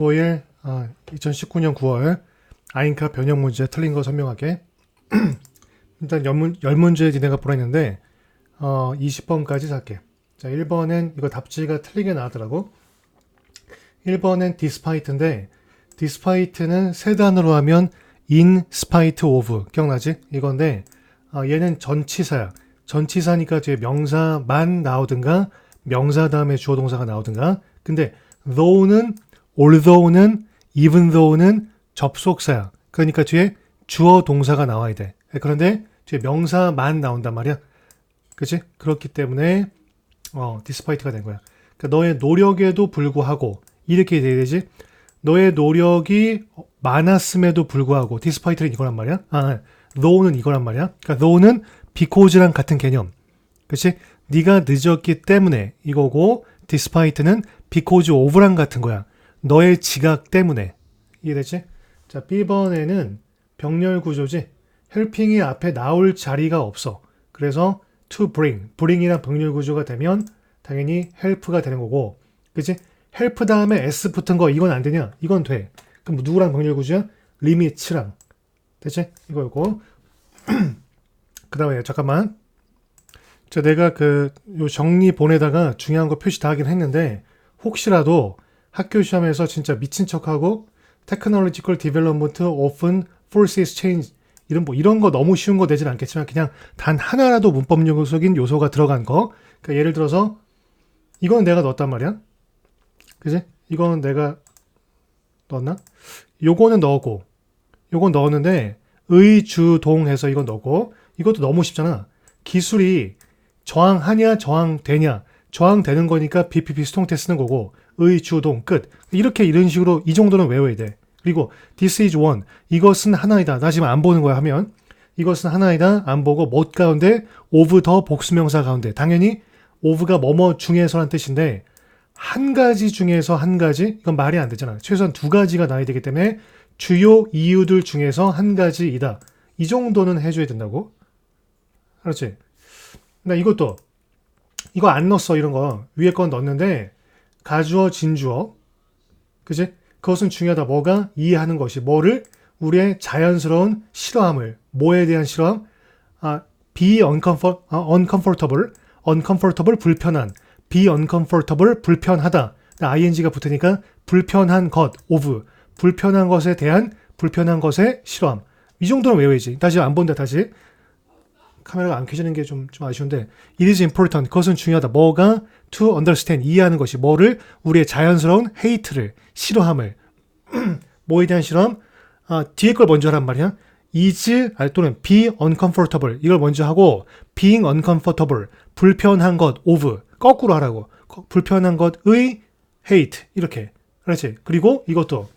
5일 아, 2019년 9월 아인카 변형 문제 틀린 거 설명하게. 일단 열문, 열문제 니네가 보냈는데 어, 20번까지 살게. 자 1번엔 이거 답지가 틀리게 나왔더라고. 1번엔 despite인데 despite는 세 단어로 하면 in spite of 기억나지? 이건데 아, 얘는 전치사야. 전치사니까 뒤에 명사만 나오든가 명사 다음에 주어 동사가 나오든가. 근데 though는 although는 even though는 접속사야. 그러니까 뒤에 주어 동사가 나와야 돼. 그런데 뒤에 명사만 나온단 말이야. 그치? 그렇기 때문에 어, 디스파이트가 된 거야. 그러니까 너의 노력에도 불구하고 이렇게 돼야 되지. 너의 노력이 많았음에도 불구하고 디스파이트는 이거란 말이야. 아, though는 이거란 말이야. 그러니까 though는 because랑 같은 개념. 그치? 네가 늦었기 때문에 이거고 디스파이트는 because of랑 같은 거야. 너의 지각 때문에. 이해되지? 자, B번에는 병렬 구조지. 헬핑이 앞에 나올 자리가 없어. 그래서 to bring, bring이랑 병렬 구조가 되면 당연히 help가 되는 거고. 그치? help 다음에 s 붙은 거 이건 안 되냐? 이건 돼. 그럼 누구랑 병렬 구조야? limit랑. 됐지? 이거였고. 그 다음에 잠깐만. 저 내가 그 요 정리 보내다가 중요한 거 표시 다 하긴 했는데 혹시라도 학교 시험에서 진짜 미친 척하고 technological development often forces change. 이런 뭐 이런 거 너무 쉬운 거 되진 않겠지만 그냥 단 하나라도 문법적인 요소가 들어간 거. 그러니까 예를 들어서 이건 내가 넣었단 말이야. 그지? 이거는 내가 넣었나? 요거는 넣었고 요건 넣었는데 의주동해서 이건 넣고 이것도 너무 쉽잖아. 기술이 저항하냐 저항되냐. 저항되는 거니까 BPP 수동태 쓰는 거고 의 주동 끝. 이렇게 이런 식으로 이 정도는 외워야 돼. 그리고 this is one. 이것은 하나이다. 나 지금 안 보는 거야 하면. 이것은 하나이다. 안 보고 못 가운데 of 더 복수명사 가운데. 당연히 of가 뭐뭐 중에서란 뜻인데 한 가지 중에서 한 가지 이건 말이 안 되잖아. 최소한 두 가지가 나야 되기 때문에 주요 이유들 중에서 한 가지이다. 이 정도는 해줘야 된다고. 그렇지? 나 이것도 이거 안 넣었어 이런 거. 위에 건 넣었는데 가주어 진주어. 그지? 그것은 중요하다. 뭐가 이해하는 것이 뭐를? 우리의 자연스러운 싫어함을 뭐에 대한 싫어함? 아 be uncomfort 아, uncomfortable uncomfortable 불편한. be uncomfortable 불편하다. ing가 붙으니까 불편한 것 of. 불편한 것에 대한 불편한 것의 싫어함. 이 정도는 외워야지. 다시 안 본다 다시 카메라가 안 켜지는 게 좀 좀 아쉬운데 it is important. 그것은 중요하다. 뭐가 to understand 이해하는 것이 뭐를 우리의 자연스러운 hate를 싫어함을. 뭐에 대한 싫어함? 아, 뒤에 걸 먼저 하란 말이야. is 아니, 또는 be uncomfortable. 이걸 먼저 하고 being uncomfortable. 불편한 것 of. 거꾸로 하라고. 거- 불편한 것의 hate 이렇게. 그렇지? 그리고 이것도.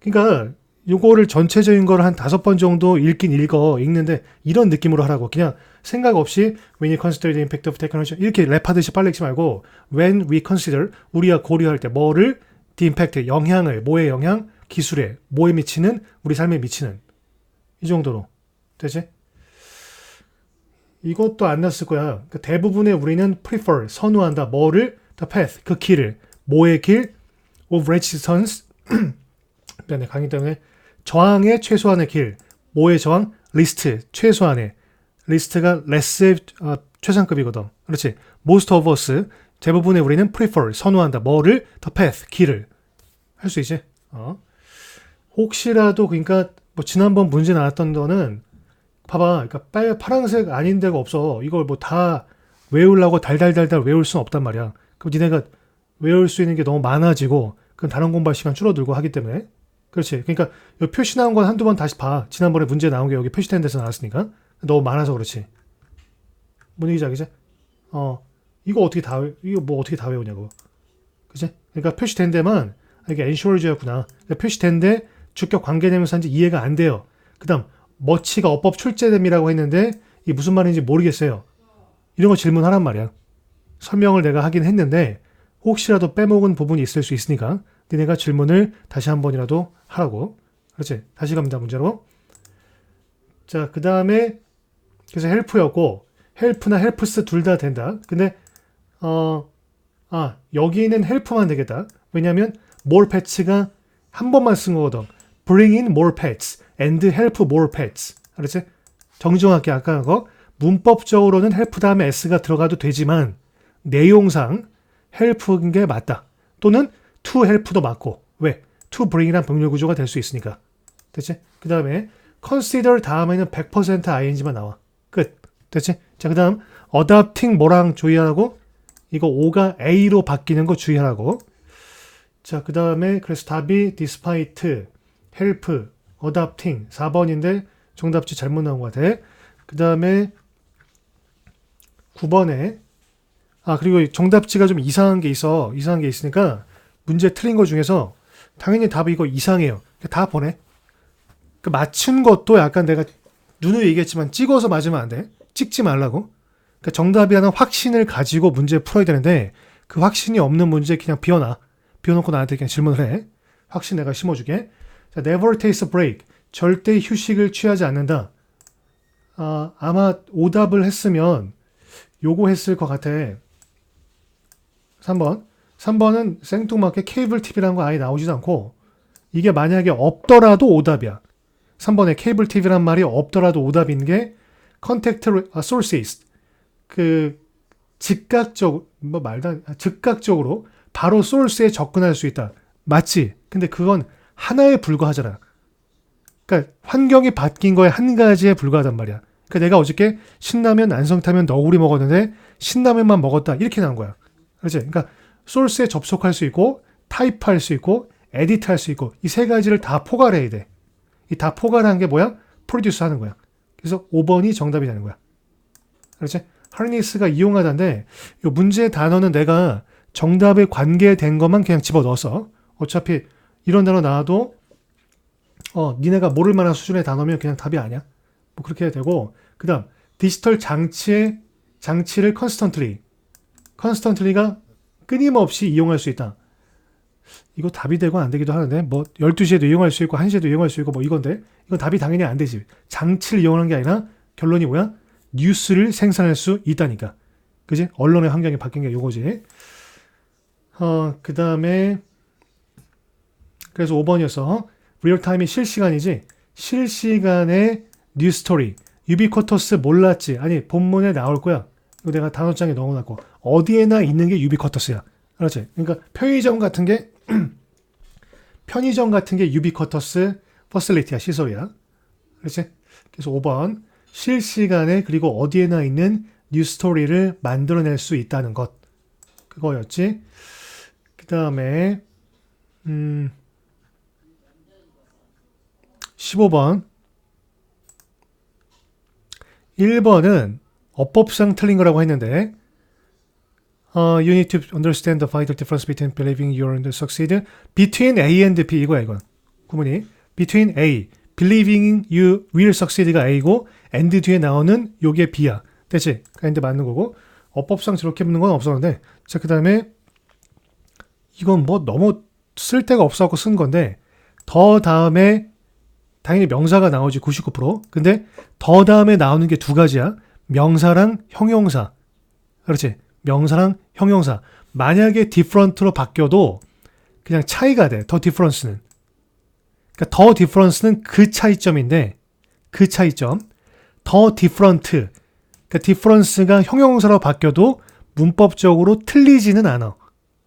그러니까 요거를 전체적인 걸 한 다섯 번 정도 읽긴 읽어 읽는데 이런 느낌으로 하라고. 그냥 생각 없이 when you consider the impact of technology 이렇게 랩하듯이 빨리 읽지 말고 when we consider 우리가 고려할 때 뭐를 the impact 영향을 뭐의 영향? 기술에 뭐에 미치는? 우리 삶에 미치는. 이 정도로. 되지? 이것도 안 났을 거야. 그 대부분의 우리는 prefer 선호한다. 뭐를? the path 그 길을. 뭐의 길? of resistance. 미안해. 강의 때문에 저항의 최소한의 길 뭐의 저항? 리스트 최소한의. 리스트가 less의 어, 최상급이거든. 그렇지? Most of us 대부분의 우리는 prefer 선호한다. 뭐를? The path 길을. 할 수 있지? 어. 혹시라도 그러니까 뭐 지난번 문제 나왔던 거는 봐봐. 그러니까 빨 파란색 아닌 데가 없어. 이걸 뭐 다 외우려고 달달달달 외울 수는 없단 말이야. 그럼 니네가 외울 수 있는 게 너무 많아지고 그럼 다른 공부할 시간 줄어들고 하기 때문에 그렇지. 그러니까 표시 나온 건 한두 번 다시 봐. 지난번에 문제 나온 게 여기 표시된 데서 나왔으니까. 너무 많아서 그렇지. 뭔 얘기지, 알겠지? 어, 이거 어떻게 다, 외- 이거 뭐 어떻게 다 외우냐고. 그치? 그러니까 표시된 데만, 아, 이게 엔쇼얼즈였구나. 그러니까 표시된 데 주격 관계되면서인지 이해가 안 돼요. 그 다음, 머치가 어법 출제됨이라고 했는데, 이게 무슨 말인지 모르겠어요. 이런 거 질문하란 말이야. 설명을 내가 하긴 했는데, 혹시라도 빼먹은 부분이 있을 수 있으니까, 니네가 질문을 다시 한 번이라도 하라고. 그렇지? 다시 갑니다, 문제로. 자, 그 다음에, 그래서 헬프였고, 헬프나 헬프스 둘 다 된다. 근데, 어, 아, 여기는 헬프만 되겠다. 왜냐면, more pets가 한 번만 쓴 거거든. bring in more pets and help more pets. 알았지? 정정할게 아까 그거 문법적으로는 help 다음에 s가 들어가도 되지만 내용상 help인 게 맞다. 또는 to help도 맞고 왜? To bring이란 병렬 구조가 될 수 있으니까. 됐지? 그 다음에 consider 다음에는 100% ing만 나와. 끝. 됐지? 자, 그 다음 adapting 뭐랑 주의하라고? 이거 O가 A로 바뀌는 거 주의하라고. 자, 그 다음에 그래서 답이 despite, help, adapting 4번인데 정답지 잘못 나온 것 같아. 그 다음에 9번에 아 그리고 정답지가 좀 이상한 게 있어. 이상한 게 있으니까 문제 틀린 거 중에서 당연히 답이 이거 이상해요. 다 보내. 그 맞춘 것도 약간 내가 눈으로 얘기했지만 찍어서 맞으면 안 돼. 찍지 말라고. 그러니까 정답이라는 확신을 가지고 문제 풀어야 되는데 그 확신이 없는 문제 그냥 비워놔. 비워놓고 나한테 그냥 질문을 해. 확신 내가 심어주게. 자, never takes a break. 절대 휴식을 취하지 않는다. 아, 아마 오답을 했으면 요거 했을 것 같아. 3번. 3번은 생뚱맞게 케이블 TV라는 거 아예 나오지도 않고 이게 만약에 없더라도 오답이야. 3번에 케이블 TV란 말이 없더라도 오답인 게 contact sources. 그 즉각적 뭐 말다 즉각적으로 바로 소스에 접근할 수 있다. 맞지? 근데 그건 하나에 불과하잖아. 그러니까 환경이 바뀐 거에 한 가지에 불과하단 말이야. 그러니까 내가 어저께 신라면, 안성타면, 너구리 먹었는데 신라면만 먹었다 이렇게 나온 거야. 그렇지? 그러니까 소스에 접속할 수 있고 타입할 수 있고 에디트할 수 있고 이 세 가지를 다 포괄해야 돼. 이 다 포괄한 게 뭐야? 프로듀스 하는 거야. 그래서 5번이 정답이 되는 거야. 그렇지? 하르니스가 이용하다인데 이 문제의 단어는 내가 정답에 관계된 것만 그냥 집어넣어서 어차피 이런 단어 나와도 어 니네가 모를 만한 수준의 단어면 그냥 답이 아니야. 뭐 그렇게 해야 되고 그다음 디지털 장치의 장치를 컨스턴트리 컨스턴트리가 끊임없이 이용할 수 있다. 이거 답이 되고 안 되기도 하는데 뭐 12시에도 이용할 수 있고 1시에도 이용할 수 있고 뭐 이건데 이건 답이 당연히 안 되지. 장치를 이용하는 게 아니라 결론이 뭐야? 뉴스를 생산할 수 있다니까. 그지? 언론의 환경이 바뀐 게 요거지. 어, 그 다음에, 그래서 5번이어서, 리얼타임이 실시간이지, 실시간의 뉴스토리, 유비쿼터스 몰랐지. 아니, 본문에 나올 거야. 내가 단어장에 넣어놨고, 어디에나 있는 게 유비쿼터스야. 알았지? 그러니까 편의점 같은 게, 편의점 같은 게 유비쿼터스 퍼슬리티야, 시설이야. 그렇지? 그래서 5번. 실시간에 그리고 어디에나 있는 뉴 스토리를 만들어낼 수 있다는 것. 그거였지. 그 다음에, 음, 15번. 1번은 어법상 틀린 거라고 했는데, 어, you need to understand the vital difference between believing you're going to succeed. between A and B 이거야, 이건. 구문이. between A, believing you will succeed가 A고, and 뒤에 나오는 요게 B야. 됐지? and 맞는 거고. 어법상 저렇게 붙는 건 없었는데. 자, 그 다음에 이건 뭐 너무 쓸 데가 없어갖고 쓴 건데 더 다음에 당연히 명사가 나오지 99%. 근데 더 다음에 나오는 게 두 가지야. 명사랑 형용사. 그렇지? 명사랑 형용사. 만약에 different로 바뀌어도 그냥 차이가 돼. 더 difference는. 그러니까 더 difference는 그 차이점인데 그 차이점. 더 different. 그러니까 difference가 형용사로 바뀌어도 문법적으로 틀리지는 않아.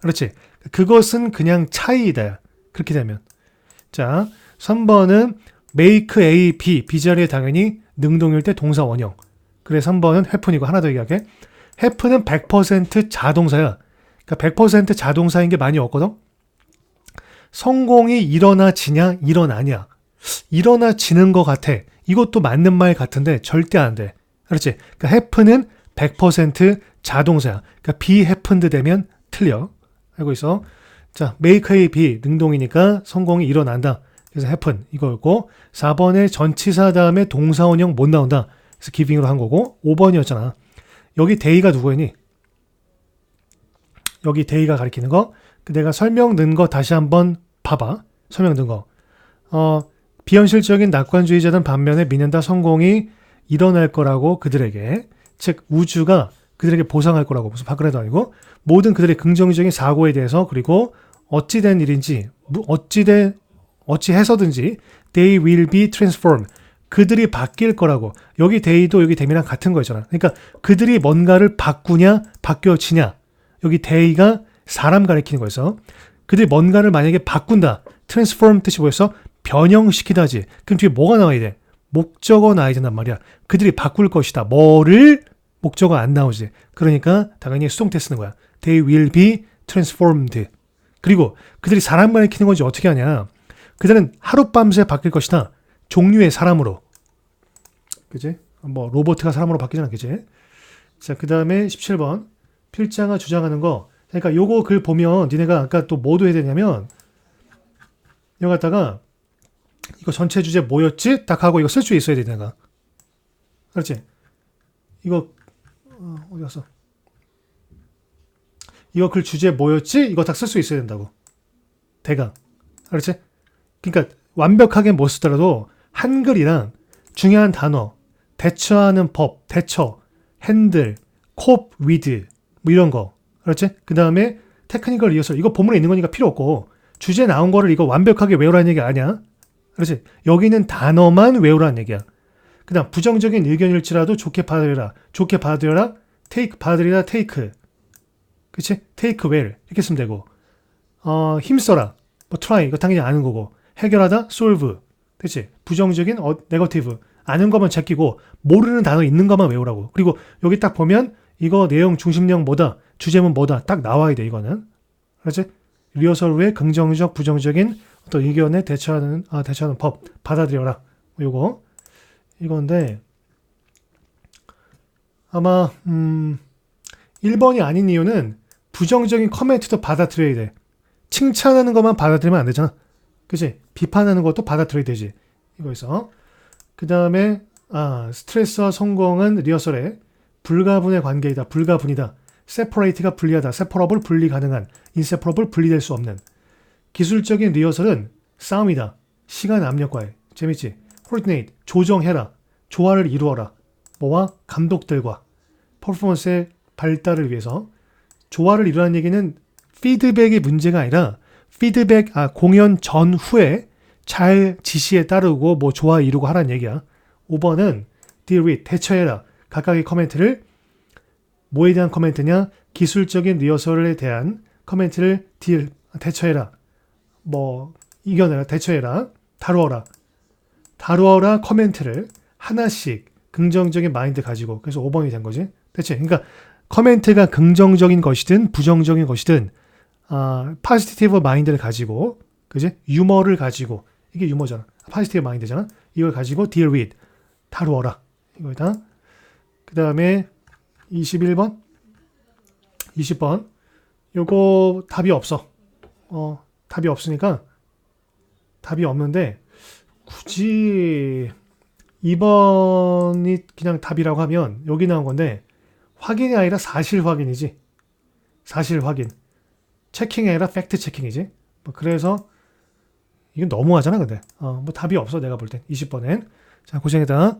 그렇지? 그것은 그냥 차이이다. 그렇게 되면. 자, 3번은 make A, B, B 자리에 당연히 능동일 때 동사 원형. 그래 3번은 해픈이고 하나 더 얘기할게. 해픈은 100% 자동사야. 그러니까 100% 자동사인 게 많이 없거든. 성공이 일어나지냐 일어나냐. 일어나지는 것 같아. 이것도 맞는 말 같은데 절대 안 돼. 그렇지? 그러니까 해픈은 100% 자동사야. 그러니까 be happened 되면 틀려. 알고 있어? 자, make be 능동이니까 성공이 일어난다. 그래서 happen 이거였고 4번에 전치사 다음에 동사원형 못 나온다. 그래서 giving으로 한 거고 5번이었잖아. 여기 day가 누구였니? 여기 day가 가리키는 거. 그 내가 설명 넣은 거 다시 한번 봐봐. 설명 넣은 거. 어, 비현실적인 낙관주의자는 반면에 믿는다 성공이 일어날 거라고 그들에게 즉 우주가 그들에게 보상할 거라고 무슨 박근혜도 아니고 모든 그들의 긍정적인 사고에 대해서 그리고 어찌 된 일인지 무- 어찌 된 어찌 해서든지 they will be transformed. 그들이 바뀔 거라고. 여기 they도 여기 them이랑 같은 거잖아. 그러니까 그들이 뭔가를 바꾸냐, 바뀌어지냐. 여기 they가 사람 가리키는 거였어. 그들이 뭔가를 만약에 바꾼다. transform 뜻이 뭐였어? 변형시키다지. 그럼 뒤에 뭐가 나와야 돼? 목적어 나와야 된단 말이야. 그들이 바꿀 것이다. 뭐를 목적어 안 나오지. 그러니까 당연히 수동태 쓰는 거야. They will be transformed. 그리고 그들이 사람 가리키는 건지 어떻게 하냐. 그들은 하룻밤새 바뀔 것이다. 종류의 사람으로. 그지? 뭐 로봇가 사람으로 바뀌진 않겠지? 자, 그 다음에 17번. 필자가 주장하는 거. 그러니까 요거 글 보면 니네가 아까 또 뭐도 해야 되냐면 여기 갖다가 이거 전체 주제 뭐였지? 딱 하고 이거 쓸 수 있어야 돼, 니네가. 그렇지? 이거 어, 어디 갔어? 이거 글 주제 뭐였지? 이거 딱 쓸 수 있어야 된다고. 대강. 그렇지? 그러니까 완벽하게 못 쓰더라도 한글이랑 중요한 단어, 대처하는 법, 대처, 핸들, 콥, 위드 뭐 이런 거. 그렇지? 그 다음에 테크니컬 리허설. 이거 본문에 있는 거니까 필요 없고 주제 나온 거를 이거 완벽하게 외우라는 얘기 아니야. 그렇지? 여기는 단어만 외우라는 얘기야. 그 다음 부정적인 의견일지라도 좋게 받아들여라. 좋게 받아들여라. take 받아들이라 take. 그치? take well 이렇게 쓰면 되고 어, 힘써라. 뭐 try 이거 당연히 아는 거고 해결하다 solve 그치? 부정적인 어, 네거티브 아는 것만 제끼고 모르는 단어 있는 것만 외우라고 그리고 여기 딱 보면 이거 내용 중심령 뭐다 주제문 뭐다 딱 나와야 돼 이거는 그렇지? 리허설 후에 긍정적 부정적인 어떤 의견에 대처하는 아 대처하는 법 받아들여라 요거 이건데 아마 음 1번이 아닌 이유는 부정적인 커멘트도 받아들여야 돼. 칭찬하는 것만 받아들이면 안 되잖아. 그치? 비판하는 것도 받아들여야 되지. 이거에서. 그 다음에, 아, 스트레스와 성공은 리허설에 불가분의 관계이다. 불가분이다. separate가 분리하다. separable 분리 가능한. inseparable 분리될 수 없는. 기술적인 리허설은 싸움이다. 시간 압력과의. 재밌지? coordinate. 조정해라. 조화를 이루어라. 뭐와? 감독들과. 퍼포먼스의 발달을 위해서. 조화를 이루라는 얘기는 피드백의 문제가 아니라 피드백 아 공연 전후에 잘 지시에 따르고 뭐 조화 이루고 하라는 얘기야. 5번은 deal with 대처해라. 각각의 커멘트를 뭐에 대한 커멘트냐? 기술적인 리허설에 대한 커멘트를 deal 대처해라. 뭐 이겨내라. 대처해라. 다루어라. 다루어라 커멘트를 하나씩 긍정적인 마인드 가지고 그래서 5번이 된 거지. 대체 그러니까 커멘트가 긍정적인 것이든 부정적인 것이든 아, 파지티브 마인드를 가지고 그지? 유머를 가지고 이게 유머잖아. 파지티브 마인드잖아. 이걸 가지고 deal with 다루어라. 이거다. 그 다음에 21번 20번 요거 답이 없어. 어, 답이 없으니까 답이 없는데 굳이 2번이 그냥 답이라고 하면 여기 나온 건데 확인이 아니라 사실 확인이지. 사실 확인. 체킹이 아니라 팩트 체킹이지. 뭐 그래서 이건 너무하잖아, 근데. 어, 뭐 답이 없어, 내가 볼 땐. 20번엔. 자, 고생했다.